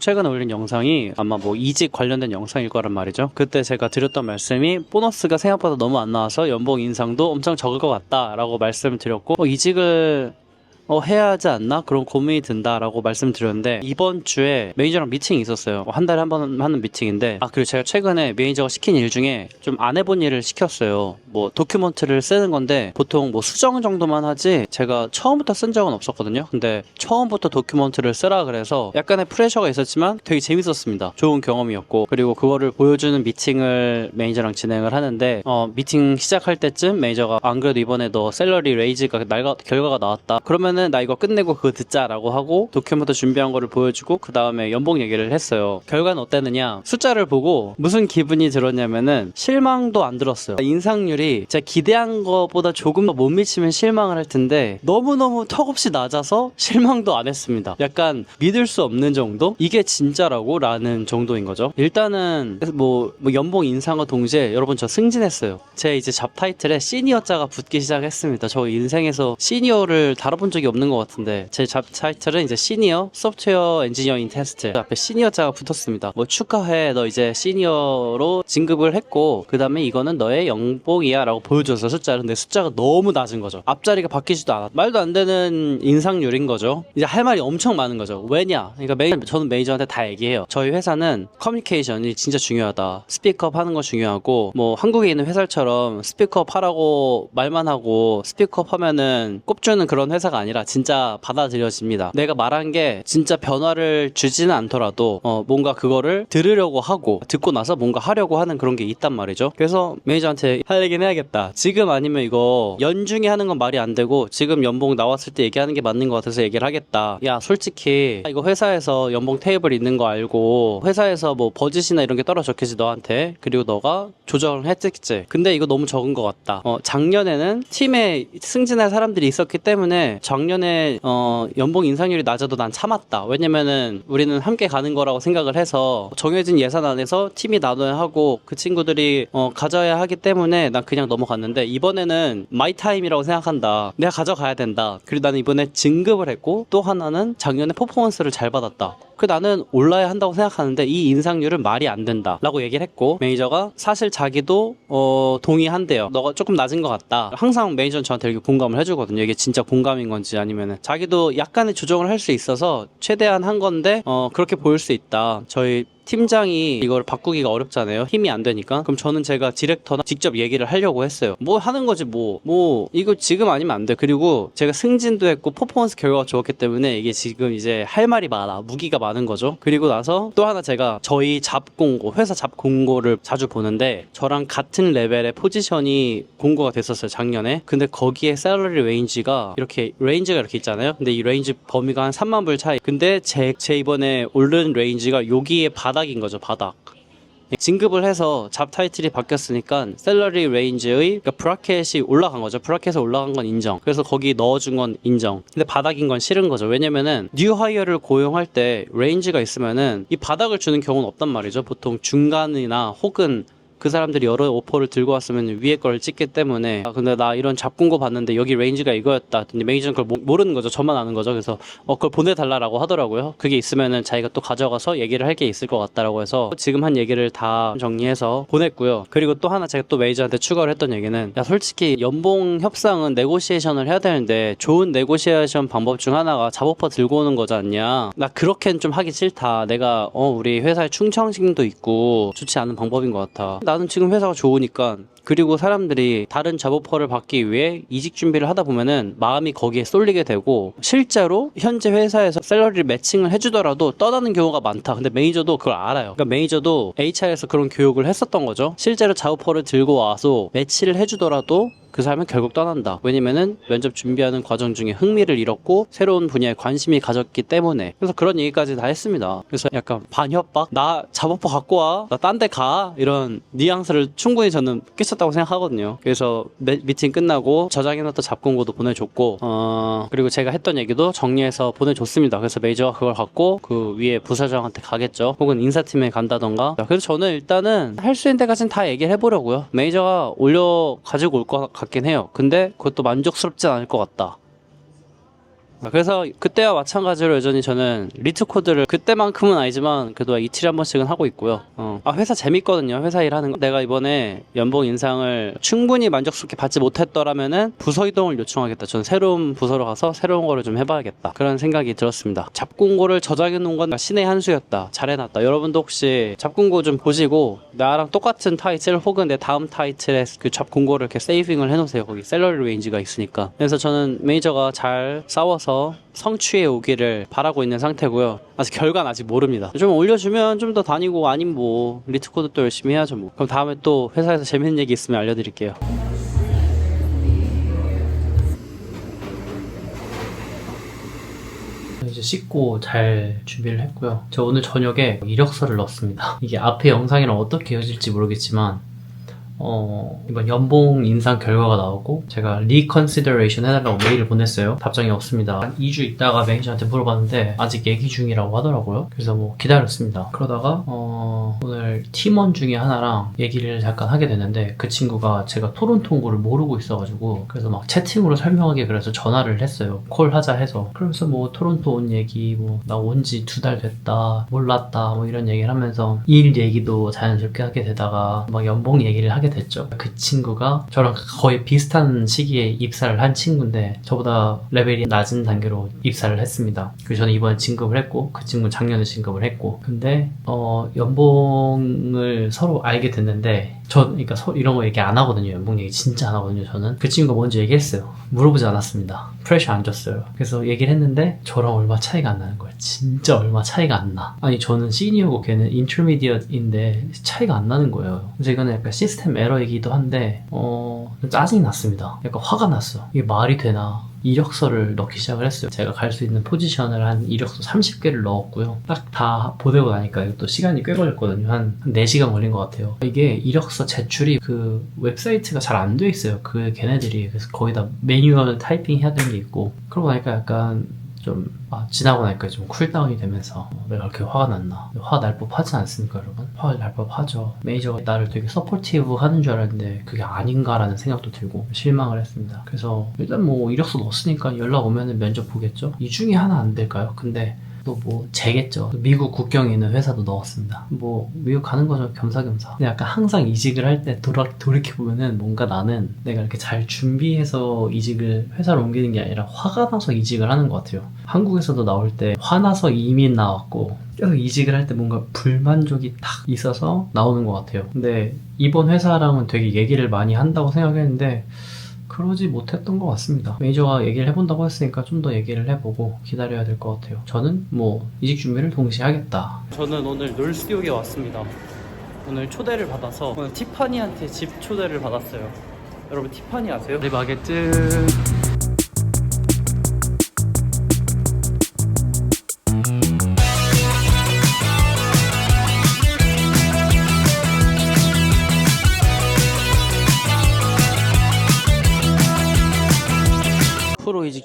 최근에 올린 영상이 아마 뭐 이직 관련된 영상일 거란 말이죠. 그때 제가 드렸던 말씀이 보너스가 생각보다 너무 안 나와서 연봉 인상도 엄청 적을 것 같다라고 말씀을 드렸고 어, 이직을 어, 해야 하지 않나? 그런 고민이 든다라고 말씀드렸는데 이번 주에 매니저랑 미팅이 있었어요. 어, 한 달에 한 번 하는 미팅인데 아 그리고 제가 최근에 매니저가 시킨 일 중에 좀 안 해본 일을 시켰어요. 뭐 도큐먼트를 쓰는 건데 보통 뭐 수정 정도만 하지 제가 처음부터 쓴 적은 없었거든요. 근데 처음부터 도큐먼트를 쓰라 그래서 약간의 프레셔가 있었지만 되게 재밌었습니다. 좋은 경험이었고 그리고 그거를 보여주는 미팅을 매니저랑 진행을 하는데 어, 미팅 시작할 때쯤 매니저가 안 그래도 이번에 너 셀러리 레이즈가 날가, 결과가 나왔다. 그러면 은 나 이거 끝내고 그거 듣자라고 하고 도큐멘트 준비한 거를 보여주고 그 다음에 연봉 얘기를 했어요. 결과는 어땠느냐? 숫자를 보고 무슨 기분이 들었냐면은 실망도 안 들었어요. 인상률이 제가 기대한 것보다 조금 더 못 미치면 실망을 할 텐데 너무너무 턱없이 낮아서 실망도 안 했습니다. 약간 믿을 수 없는 정도? 이게 진짜라고? 라는 정도인 거죠. 일단은 뭐, 뭐 연봉 인상과 동시에 여러분 저 승진했어요. 제 이제 잡 타이틀에 시니어 자가 붙기 시작했습니다. 저 인생에서 시니어를 다뤄본 적이 없는 것 같은데 제 잡 타이틀은 이제 시니어 소프트웨어 엔지니어인 테스트 앞에 시니어 자가 붙었습니다. 뭐 축하해 너 이제 시니어로 진급을 했고 그 다음에 이거는 너의 연봉이야 라고 보여줘서 숫자를 근데 숫자가 너무 낮은 거죠. 앞자리가 바뀌지도 않아. 말도 안 되는 인상률인 거죠. 이제 할 말이 엄청 많은 거죠. 왜냐? 그러니까 메이, 저는 매니저한테 다 얘기해요. 저희 회사는 커뮤니케이션이 진짜 중요하다. 스피커업 하는 거 중요하고 뭐 한국에 있는 회사처럼 스피커업 하라고 말만 하고 스피커업 하면은 꼽주는 그런 회사가 아니라 진짜 받아들여집니다. 내가 말한 게 진짜 변화를 주지는 않더라도 어, 뭔가 그거를 들으려고 하고 듣고 나서 뭔가 하려고 하는 그런 게 있단 말이죠. 그래서 매니저한테 할 얘기는 해야겠다. 지금 아니면 이거 연중에 하는 건 말이 안 되고 지금 연봉 나왔을 때 얘기하는 게 맞는 것 같아서 얘기를 하겠다. 야 솔직히 이거 회사에서 연봉 테이블 있는 거 알고 회사에서 뭐 버짓이나 이런 게 떨어졌겠지 너한테 그리고 너가 조정을 했겠지. 근데 이거 너무 적은 것 같다. 어, 작년에는 팀에 승진할 사람들이 있었기 때문에 작년 에 어, 연봉 인상률이 낮아도 난 참았다. 왜냐면은 우리는 함께 가는 거라고 생각을 해서 정해진 예산 안에서 팀이 나눠야 하고 그 친구들이 어, 가져야 하기 때문에 난 그냥 넘어갔는데 이번에는 마이 타임이라고 생각한다. 내가 가져가야 된다. 그리고 나는 이번에 진급을 했고 또 하나는 작년에 퍼포먼스를 잘 받았다. 그 나는 올라야 한다고 생각하는데 이 인상률은 말이 안 된다라고 얘기를 했고 매니저가 사실 자기도 어, 동의한대요. 너가 조금 낮은 것 같다. 항상 매니저는 저한테 이렇게 공감을 해주거든요. 이게 진짜 공감인 건지 아니면은 자기도 약간의 조정을 할 수 있어서 최대한 한 건데 어, 그렇게 보일 수 있다. 저희 팀장이 이걸 바꾸기가 어렵잖아요. 힘이 안 되니까. 그럼 저는 제가 디렉터나 직접 얘기를 하려고 했어요. 뭐 하는 거지 뭐. 뭐 이거 지금 아니면 안 돼. 그리고 제가 승진도 했고 퍼포먼스 결과가 좋았기 때문에 이게 지금 이제 할 말이 많아. 무기가 많은 거죠. 그리고 나서 또 하나 제가 저희 잡 공고, 회사 잡 공고를 자주 보는데 저랑 같은 레벨의 포지션이 공고가 됐었어요. 작년에. 근데 거기에 셀러리 레인지가 이렇게 레인지가 이렇게 있잖아요. 근데 이 레인지 범위가 한 3만 불 차이. 근데 제, 제 이번에 오른 레인지가 여기에 바닥인 거죠. 바닥. 진급을 해서 잡 타이틀이 바뀌었으니까 셀러리 레인지의 그러니까 브라켓이 올라간 거죠. 브라켓에 올라간 건 인정. 그래서 거기 넣어준 건 인정. 근데 바닥인 건 싫은 거죠. 왜냐면은 뉴 하이어를 고용할 때 레인지가 있으면은 이 바닥을 주는 경우는 없단 말이죠. 보통 중간이나 혹은 그 사람들이 여러 오퍼를 들고 왔으면 위에 걸 찍기 때문에 아, 근데 나 이런 잡군 거 봤는데 여기 레인지가 이거였다. 근데 매니저는 그걸 모- 모르는 거죠. 저만 아는 거죠. 그래서 어 그걸 보내달라라고 하더라고요. 그게 있으면은 자기가 또 가져가서 얘기를 할 게 있을 것 같다라고 해서 지금 한 얘기를 다 정리해서 보냈고요. 그리고 또 하나 제가 또 매니저한테 추가를 했던 얘기는 야 솔직히 연봉 협상은 네고시에이션을 해야 되는데 좋은 네고시에이션 방법 중 하나가 잡오퍼 들고 오는 거지 않냐. 나 그렇게는 좀 하기 싫다. 내가 어 우리 회사에 충청심도 있고 좋지 않은 방법인 것 같아. 나는 지금 회사가 좋으니까 그리고 사람들이 다른 잡오퍼를 받기 위해 이직 준비를 하다 보면은 마음이 거기에 쏠리게 되고 실제로 현재 회사에서 샐러리를 매칭을 해주더라도 떠나는 경우가 많다. 근데 매니저도 그걸 알아요. 그러니까 매니저도 HR에서 그런 교육을 했었던 거죠. 실제로 잡오퍼를 들고 와서 매치를 해주더라도 그 사람은 결국 떠난다. 왜냐면은 면접 준비하는 과정 중에 흥미를 잃었고 새로운 분야에 관심이 가졌기 때문에 그래서 그런 얘기까지 다 했습니다. 그래서 약간 반협박? 나 잡오퍼 갖고 와. 나 딴 데 가. 이런 뉘앙스를 충분히 저는 끼쳤 다고 생각하거든요. 그래서 매- 미팅 끝나고 저장해놨던 잡공고도 보내줬고 어 그리고 제가 했던 얘기도 정리해서 보내줬습니다. 그래서 메이저가 그걸 갖고 그 위에 부사장한테 가겠죠. 혹은 인사팀에 간다던가. 그래서 저는 일단은 할 수 있는 데까지는 다 얘기를 해보려고요. 메이저가 올려 가지고 올 것 같긴 해요. 근데 그것도 만족스럽진 않을 것 같다. 그래서 그때와 마찬가지로 여전히 저는 리트 코드를 그때만큼은 아니지만 그래도 이틀에 한 번씩은 하고 있고요. 어. 아 회사 재밌거든요. 회사 일하는 거. 내가 이번에 연봉 인상을 충분히 만족스럽게 받지 못했더라면은 부서 이동을 요청하겠다. 저는 새로운 부서로 가서 새로운 거를 좀 해봐야겠다. 그런 생각이 들었습니다. 잡공고를 저장해 놓은 건 신의 한 수였다. 잘해놨다. 여러분도 혹시 잡공고 좀 보시고 나랑 똑같은 타이틀 혹은 내 다음 타이틀의 그 잡공고를 이렇게 세이빙을 해놓으세요. 거기 셀러리 레인지가 있으니까. 그래서 저는 매니저가 잘 싸워서 성취해 오기를 바라고 있는 상태고요. 아직 결과는 아직 모릅니다. 좀 올려주면 좀 더 다니고 아님 뭐 리트코드 또 열심히 해야죠 뭐. 그럼 다음에 또 회사에서 재밌는 얘기 있으면 알려드릴게요. 이제 씻고 잘 준비를 했고요. 저 오늘 저녁에 이력서를 넣었습니다. 이게 앞에 영상이랑 어떻게 이어질지 모르겠지만 어, 이번 연봉 인상 결과가 나오고 제가 리컨시더레이션 해달라고 메일을 보냈어요. 답장이 없습니다. 한 2주 있다가 매니저한테 물어봤는데 아직 얘기 중이라고 하더라고요. 그래서 뭐 기다렸습니다. 그러다가 어, 오늘 팀원 중에 하나랑 얘기를 잠깐 하게 됐는데 그 친구가 제가 토론토 온거를 모르고 있어가지고 그래서 막 채팅으로 설명하게 그래서 전화를 했어요. 콜 하자 해서 그러면서 뭐 토론토 온 얘기 뭐 나 온 지 두 달 됐다 몰랐다 뭐 이런 얘기를 하면서 일 얘기도 자연스럽게 하게 되다가 막 연봉 얘기를 하게 됐죠. 그 친구가 저랑 거의 비슷한 시기에 입사를 한 친구인데 저보다 레벨이 낮은 단계로 입사를 했습니다. 그래서 저는 이번에 진급을 했고 그 친구는 작년에 진급을 했고 근데 어 연봉을 서로 알게 됐는데 저 그러니까 서- 이런 거 얘기 안 하거든요. 연봉 얘기 진짜 안 하거든요. 저는 그 친구가 먼저 얘기했어요. 물어보지 않았습니다. 프레셔 안 줬어요. 그래서 얘기를 했는데 저랑 얼마 차이가 안 나는 거예요. 진짜 얼마 차이가 안 나. 아니 저는 시니어고 걔는 인터미디엇인데 차이가 안 나는 거예요. 그래서 이거는 약간 시스템 에러이기도 한데 어 짜증이 났습니다. 약간 화가 났어. 이게 말이 되나? 이력서를 넣기 시작을 했어요. 제가 갈 수 있는 포지션을 한 이력서 30개를 넣었고요. 딱 다 보내고 나니까 이것도 시간이 꽤 걸렸거든요. 한 4시간 걸린 것 같아요. 이게 이력서 제출이 그 웹사이트가 잘 안 돼 있어요. 그 걔네들이. 그래서 거의 다 매뉴얼 타이핑 해야 되는 게 있고. 그러고 나니까 약간 좀 아, 지나고 나니까 좀 쿨다운이 되면서 어, 내가 이렇게 화가 났나 화 날 법하지 않습니까 여러분? 화가 날 법하죠 매니저가 나를 되게 서포티브 하는 줄 알았는데 그게 아닌가라는 생각도 들고 실망을 했습니다 그래서 일단 뭐 이력서 넣었으니까 연락 오면은 면접 보겠죠 이 중에 하나 안 될까요? 근데 또 뭐 재겠죠. 미국 국경에 있는 회사도 넣었습니다. 뭐 미국 가는 거죠. 겸사겸사. 근데 약간 항상 이직을 할 때 돌이켜 보면은 뭔가 나는 내가 이렇게 잘 준비해서 이직을 회사로 옮기는 게 아니라 화가 나서 이직을 하는 것 같아요. 한국에서도 나올 때 화나서 이민 나왔고 계속 이직을 할 때 뭔가 불만족이 딱 있어서 나오는 것 같아요. 근데 이번 회사랑은 되게 얘기를 많이 한다고 생각했는데 그러지 못했던 것 같습니다. 매니저가 얘기를 해본다고 했으니까 좀 더 얘기를 해보고 기다려야 될 것 같아요. 저는 뭐 이직 준비를 동시에 하겠다. 저는 오늘 놀스티옥에 왔습니다. 오늘 초대를 받아서 오늘 티파니한테 집 초대를 받았어요. 여러분 티파니 아세요? 네 바게트.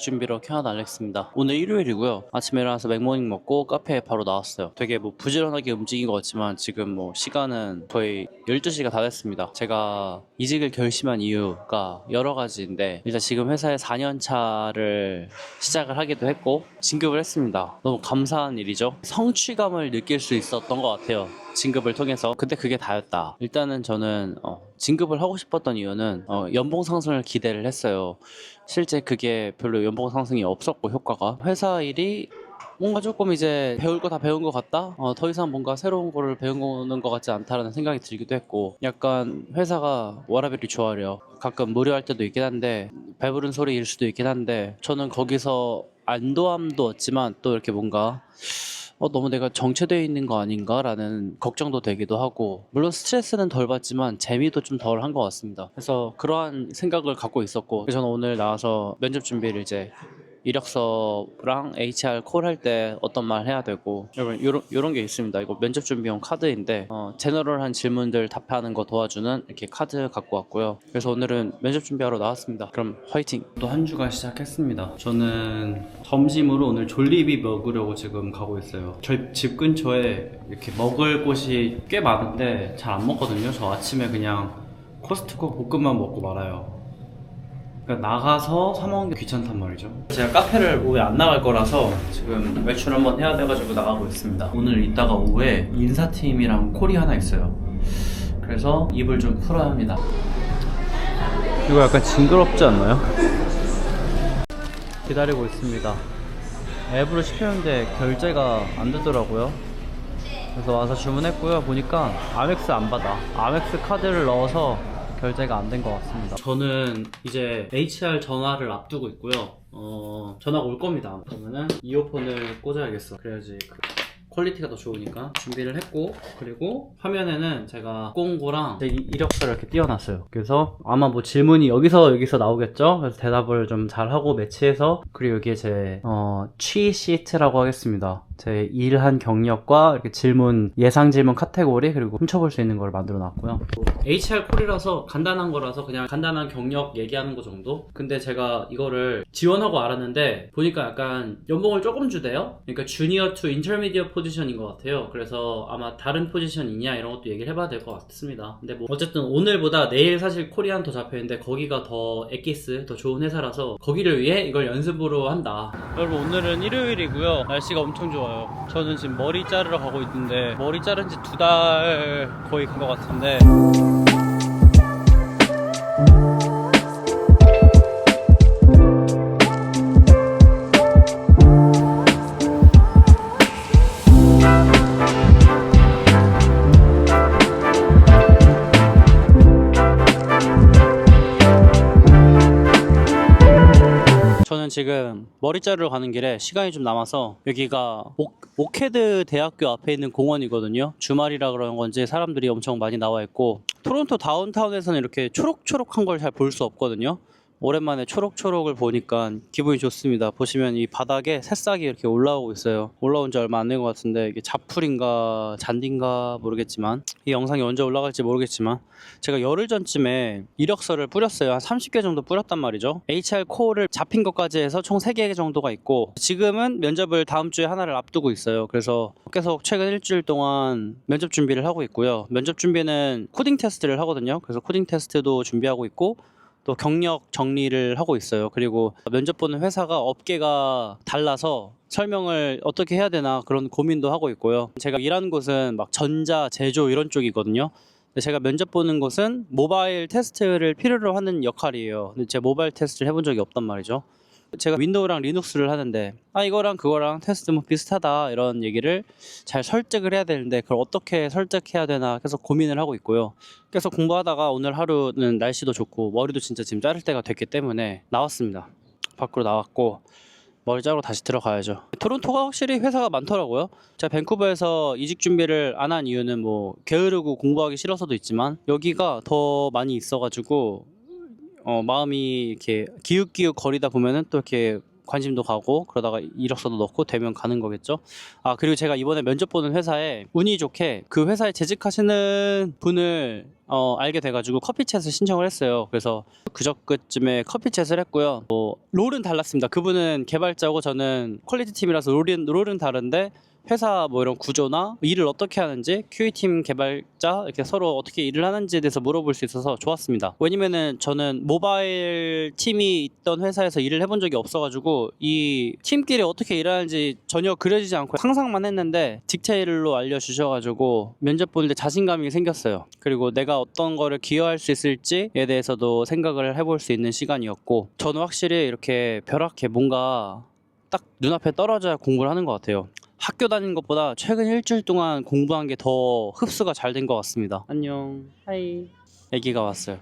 준비로 캐나다 알렉스입니다. 오늘 일요일이고요. 아침에 일어나서 맥모닝 먹고 카페에 바로 나왔어요. 되게 뭐 부지런하게 움직인 것 같지만 지금 뭐 시간은 거의 12시가 다 됐습니다. 제가 이직을 결심한 이유가 여러 가지인데 일단 지금 회사에 4년 차를 시작을 하기도 했고 진급을 했습니다. 너무 감사한 일이죠. 성취감을 느낄 수 있었던 것 같아요. 진급을 통해서 근데 그게 다였다 일단은 저는 어, 진급을 하고 싶었던 이유는 어, 연봉 상승을 기대를 했어요. 실제 그게 별로 연봉 상승이 없었고 효과가. 회사 일이 뭔가 조금 이제 배울 거 다 배운 것 같다? 어, 더 이상 뭔가 새로운 거를 배우는 것 같지 않다라는 생각이 들기도 했고 약간 회사가 워라벨이 좋아려. 가끔 무료할 때도 있긴 한데 배부른 소리일 수도 있긴 한데 저는 거기서 안도함도 얻지만 또 이렇게 뭔가 어, 너무 내가 정체되어 있는 거 아닌가라는 걱정도 되기도 하고 물론 스트레스는 덜 받지만 재미도 좀 덜 한 것 같습니다. 그래서 그러한 생각을 갖고 있었고 저는 오늘 나와서 면접 준비를 이제 이력서랑 HR 콜 할 때 어떤 말 해야 되고 여러분 요런, 요런 게 있습니다. 이거 면접 준비용 카드인데 어, 제너럴한 질문들 답하는 거 도와주는 이렇게 카드 갖고 왔고요. 그래서 오늘은 면접 준비하러 나왔습니다. 그럼 화이팅! 또 한 주가 시작했습니다. 저는 점심으로 오늘 졸리비 먹으려고 지금 가고 있어요. 저희 집 근처에 이렇게 먹을 곳이 꽤 많은데 잘 안 먹거든요. 저 아침에 그냥 코스트코 볶음밥 먹고 말아요. 그러니까 나가서 사 먹는 게 귀찮단 말이죠. 제가 카페를 오후에 안 나갈 거라서 지금 외출 한번 해야 돼가지고 나가고 있습니다. 오늘 이따가 오후에 인사팀이랑 콜이 하나 있어요. 그래서 입을 좀 풀어야 합니다. 이거 약간 징그럽지 않나요? 기다리고 있습니다. 앱으로 시켰는데 결제가 안 되더라고요. 그래서 와서 주문했고요. 보니까 아멕스 안 받아. 아멕스 카드를 넣어서 결제가 안 된 것 같습니다. 저는 이제 HR 전화를 앞두고 있고요. 어, 전화가 올 겁니다. 그러면은 이어폰을 꽂아야겠어. 그래야지 그 퀄리티가 더 좋으니까 준비를 했고 그리고 화면에는 제가 꽁고랑 제 이- 이력서를 이렇게 띄워놨어요 그래서 아마 뭐 질문이 여기서 여기서 나오겠죠 그래서 대답을 좀 잘하고 매치해서 그리고 여기에 제 어, 취 시트라고 하겠습니다 제 일한 경력과 이렇게 질문 예상 질문 카테고리 그리고 훔쳐볼 수 있는 걸 만들어 놨고요. HR 콜이라서 간단한 거라서 그냥 간단한 경력 얘기하는 거 정도? 근데 제가 이거를 지원하고 알았는데 보니까 약간 연봉을 조금 주대요? 그러니까 주니어 투 인터미디어 포지션인 것 같아요. 그래서 아마 다른 포지션 있냐 이런 것도 얘기를 해봐야 될 것 같습니다. 근데 뭐 어쨌든 오늘보다 내일 사실 코리안 더 잡혀 있는데 거기가 더 엑기스 더 좋은 회사라서 거기를 위해 이걸 연습으로 한다. 여러분 오늘은 일요일이고요. 날씨가 엄청 좋아요 저는 지금 머리 자르러 가고 있는데 머리 자른 지 두 달 거의 간 것 같은데 머리 자르러 가는 길에 시간이 좀 남아서 여기가 오, 오케드 대학교 앞에 있는 공원이거든요. 주말이라 그런 건지 사람들이 엄청 많이 나와 있고 토론토 다운타운에서는 이렇게 초록초록한 걸 잘 볼 수 없거든요. 오랜만에 초록초록을 보니까 기분이 좋습니다. 보시면 이 바닥에 새싹이 이렇게 올라오고 있어요. 올라온 지 얼마 안 된 것 같은데 이게 자풀인가 잔디인가 모르겠지만 이 영상이 언제 올라갈지 모르겠지만 제가 열흘 전쯤에 이력서를 뿌렸어요. 한 30개 정도 뿌렸단 말이죠. HR 코어를 잡힌 것까지 해서 총 3개 정도가 있고 지금은 면접을 다음 주에 하나를 앞두고 있어요. 그래서 계속 최근 일주일 동안 면접 준비를 하고 있고요. 면접 준비는 코딩 테스트를 하거든요. 그래서 코딩 테스트도 준비하고 있고 또 경력 정리를 하고 있어요. 그리고 면접 보는 회사가 업계가 달라서 설명을 어떻게 해야 되나 그런 고민도 하고 있고요. 제가 일하는 곳은 막 전자, 제조 이런 쪽이거든요. 근데 제가 면접 보는 곳은 모바일 테스트를 필요로 하는 역할이에요. 근데 제가 모바일 테스트를 해본 적이 없단 말이죠. 제가 윈도우랑 리눅스를 하는데 아 이거랑 그거랑 테스트 뭐 비슷하다 이런 얘기를 잘 설득을 해야 되는데 그걸 어떻게 설득해야 되나 계속 고민을 하고 있고요. 계속 공부하다가 오늘 하루는 날씨도 좋고 머리도 진짜 지금 자를 때가 됐기 때문에 나왔습니다. 밖으로 나왔고 머리 자르러 다시 들어가야죠. 토론토가 확실히 회사가 많더라고요. 제가 밴쿠버에서 이직 준비를 안 한 이유는 뭐 게으르고 공부하기 싫어서도 있지만 여기가 더 많이 있어가지고 어, 마음이 이렇게 기웃기웃 거리다 보면은 또 이렇게 관심도 가고 그러다가 이력서도 넣고 되면 가는 거겠죠. 아 그리고 제가 이번에 면접 보는 회사에 운이 좋게 그 회사에 재직하시는 분을 어, 알게 돼가지고 커피챗을 신청을 했어요. 그래서 그저께쯤에 커피챗을 했고요. 뭐, 롤은 달랐습니다. 그분은 개발자고 저는 퀄리티 팀이라서 롤은, 롤은 다른데 회사 뭐 이런 구조나 일을 어떻게 하는지 QA 팀 개발자 이렇게 서로 어떻게 일을 하는지에 대해서 물어볼 수 있어서 좋았습니다. 왜냐면은 저는 모바일 팀이 있던 회사에서 일을 해본 적이 없어가지고 이 팀끼리 어떻게 일하는지 전혀 그려지지 않고 상상만 했는데 디테일로 알려주셔가지고 면접 보는데 자신감이 생겼어요. 그리고 내가 어떤 거를 기여할 수 있을지에 대해서도 생각을 해볼 수 있는 시간이었고 저는 확실히 이렇게 벼락해 뭔가 딱 눈앞에 떨어져야 공부를 하는 것 같아요. 학교 다니는 것보다 최근 일주일 동안 공부한 게 더 흡수가 잘 된 것 같습니다. 안녕. 하이. 애기가 왔어요.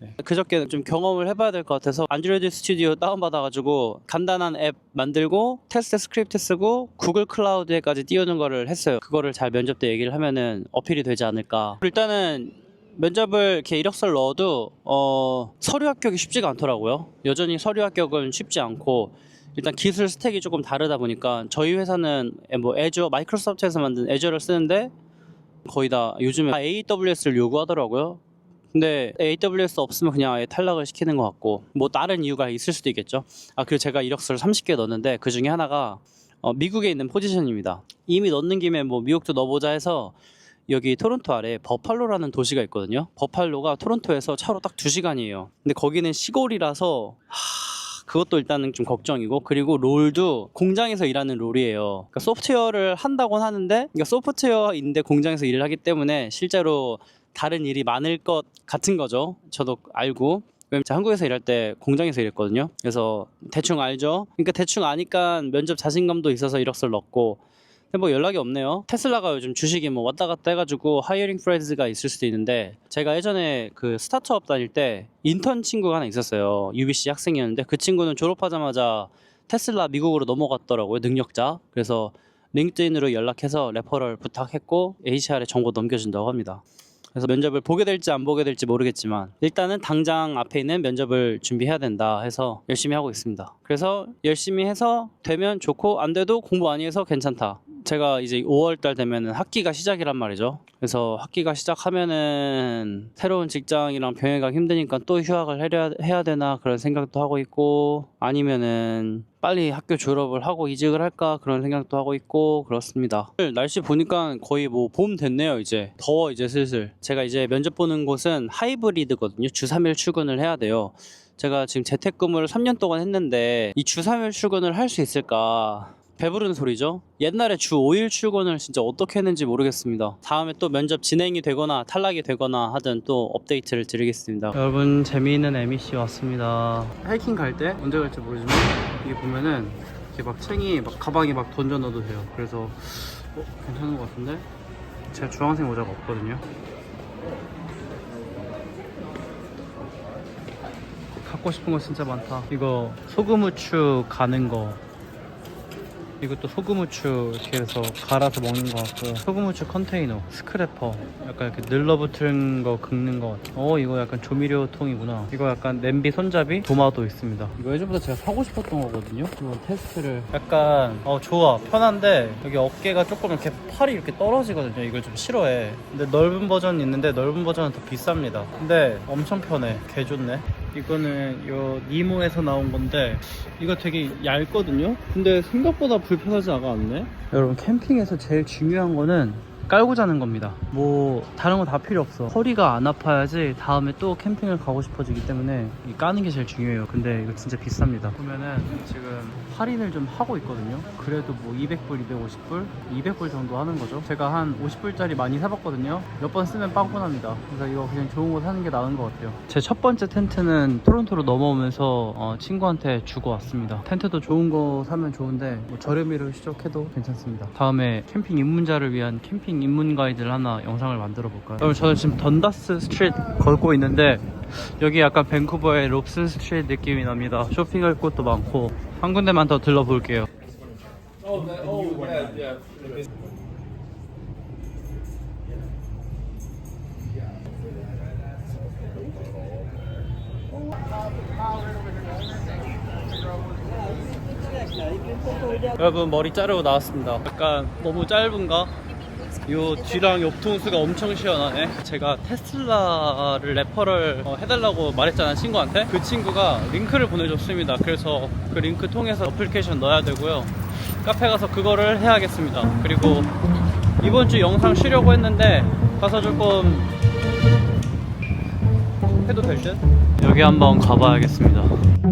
네. 그저께 좀 경험을 해봐야 될 것 같아서 안드로이드 스튜디오 다운받아가지고 간단한 앱 만들고 테스트 스크립트 쓰고 구글 클라우드에까지 띄우는 거를 했어요. 그거를 잘 면접 때 얘기를 하면은 어필이 되지 않을까. 일단은 면접을 이렇게 이력서를 넣어도 어, 서류 합격이 쉽지가 않더라고요. 여전히 서류 합격은 쉽지 않고 일단 기술 스택이 조금 다르다 보니까 저희 회사는 뭐 애저 마이크로소프트에서 만든 애저를 쓰는데 거의 다 요즘에 다 AWS를 요구하더라고요. 근데 AWS 없으면 그냥 아예 탈락을 시키는 것 같고 뭐 다른 이유가 있을 수도 있겠죠. 아 그리고 제가 이력서를 30개 넣었는데 그 중에 하나가 어, 미국에 있는 포지션입니다. 이미 넣는 김에 뭐 미국도 넣어보자 해서 여기 토론토 아래 버팔로라는 도시가 있거든요. 버팔로가 토론토에서 차로 딱 2시간이에요. 근데 거기는 시골이라서 하, 그것도 일단은 좀 걱정이고 그리고 롤도 공장에서 일하는 롤이에요. 그러니까 소프트웨어를 한다곤 하는데 그러니까 소프트웨어인데 공장에서 일을 하기 때문에 실제로 다른 일이 많을 것 같은 거죠. 저도 알고. 왜냐면 한국에서 일할 때 공장에서 일했거든요. 그래서 대충 알죠. 그러니까 대충 아니까 면접 자신감도 있어서 이력서를 넣고 근데 뭐 연락이 없네요. 테슬라가 요즘 주식이 뭐 왔다 갔다 해가지고 하이어링 프레즈가 있을 수도 있는데 제가 예전에 그 스타트업 다닐 때 인턴 친구가 하나 있었어요. UBC 학생이었는데 그 친구는 졸업하자마자 테슬라 미국으로 넘어갔더라고요. 능력자. 그래서 링크드인으로 연락해서 레퍼럴 부탁했고 HR에 정보 넘겨준다고 합니다. 그래서 면접을 보게 될지 안 보게 될지 모르겠지만 일단은 당장 앞에 있는 면접을 준비해야 된다 해서 열심히 하고 있습니다. 그래서 열심히 해서 되면 좋고 안 돼도 공부 많이 해서 괜찮다. 제가 이제 5월 달 되면은 학기가 시작이란 말이죠. 그래서 학기가 시작하면은 새로운 직장이랑 병행하기 힘드니까 또 휴학을 해야, 해야 되나 그런 생각도 하고 있고 아니면은 빨리 학교 졸업을 하고 이직을 할까 그런 생각도 하고 있고 그렇습니다. 오늘 날씨 보니까 거의 뭐 봄 됐네요 이제 더워 이제 슬슬. 제가 이제 면접 보는 곳은 하이브리드거든요. 주 3일 출근을 해야 돼요. 제가 지금 재택근무를 3년 동안 했는데 이 주 3일 출근을 할 수 있을까 배부르는 소리죠. 옛날에 주 5일 출근을 진짜 어떻게 했는지 모르겠습니다. 다음에 또 면접 진행이 되거나 탈락이 되거나 하든 또 업데이트를 드리겠습니다. 여러분 재미있는 MEC 왔습니다. 하이킹 갈 때 언제 갈지 모르지만 이게 보면은 이렇게 막 챙이 막 가방에 막 던져 넣어도 돼요. 그래서 어, 괜찮은 것 같은데 제가 주황색 모자가 없거든요. 갖고 싶은 거 진짜 많다. 이거 소금 후추 가는 거. 이것도 소금 후추 이렇게 해서 갈아서 먹는 거 같고요. 소금 후추 컨테이너, 스크래퍼, 약간 이렇게 늘러붙은 거 긁는 거 같아. 어, 이거 약간 조미료 통이구나. 이거 약간 냄비 손잡이, 도마도 있습니다. 이거 예전부터 제가 사고 싶었던 거거든요. 이거 테스트를. 약간 어 좋아, 편한데 여기 어깨가 조금 이렇게 팔이 이렇게 떨어지거든요. 이걸 좀 싫어해. 근데 넓은 버전이 있는데 넓은 버전은 더 비쌉니다. 근데 엄청 편해. 개 좋네. 이거는 요 니모에서 나온 건데 이거 되게 얇거든요? 근데 생각보다 불편하지가 않네? 여러분 캠핑에서 제일 중요한 거는 깔고 자는 겁니다. 뭐 다른 거 다 필요 없어. 허리가 안 아파야지 다음에 또 캠핑을 가고 싶어지기 때문에 이 까는 게 제일 중요해요. 근데 이거 진짜 비쌉니다. 보면은 지금 할인을 좀 하고 있거든요. 그래도 뭐 200불 250불? 200불 정도 하는 거죠. 제가 한 50불짜리 많이 사봤거든요. 몇 번 쓰면 빵꾸 납니다. 그래서 이거 그냥 좋은 거 사는 게 나은 것 같아요. 제 첫 번째 텐트는 토론토로 넘어오면서 어, 친구한테 주고 왔습니다. 텐트도 좋은 거 사면 좋은데 뭐 저렴이를 시작해도 괜찮습니다. 다음에 캠핑 입문자를 위한 캠핑 입문 가이드를 하나 영상을 만들어 볼까요? 여러분 저는 지금 던다스 스트리트 걷고 있는데 여기 약간 밴쿠버의 롭슨 스트리트 느낌이 납니다. 쇼핑할 곳도 많고 한 군데만 더 들러볼게요. 여러분 머리 자르고 나왔습니다. 약간 너무 짧은가? 요 뒤랑 옆통수가 엄청 시원하네. 제가 테슬라를 레퍼를 어, 해달라고 말했잖아 친구한테. 그 친구가 링크를 보내줬습니다. 그래서 그 링크 통해서 어플리케이션 넣어야 되고요. 카페 가서 그거를 해야겠습니다. 그리고 이번 주 영상 쉬려고 했는데 가서 조금 해도 될 듯? 여기 한번 가봐야겠습니다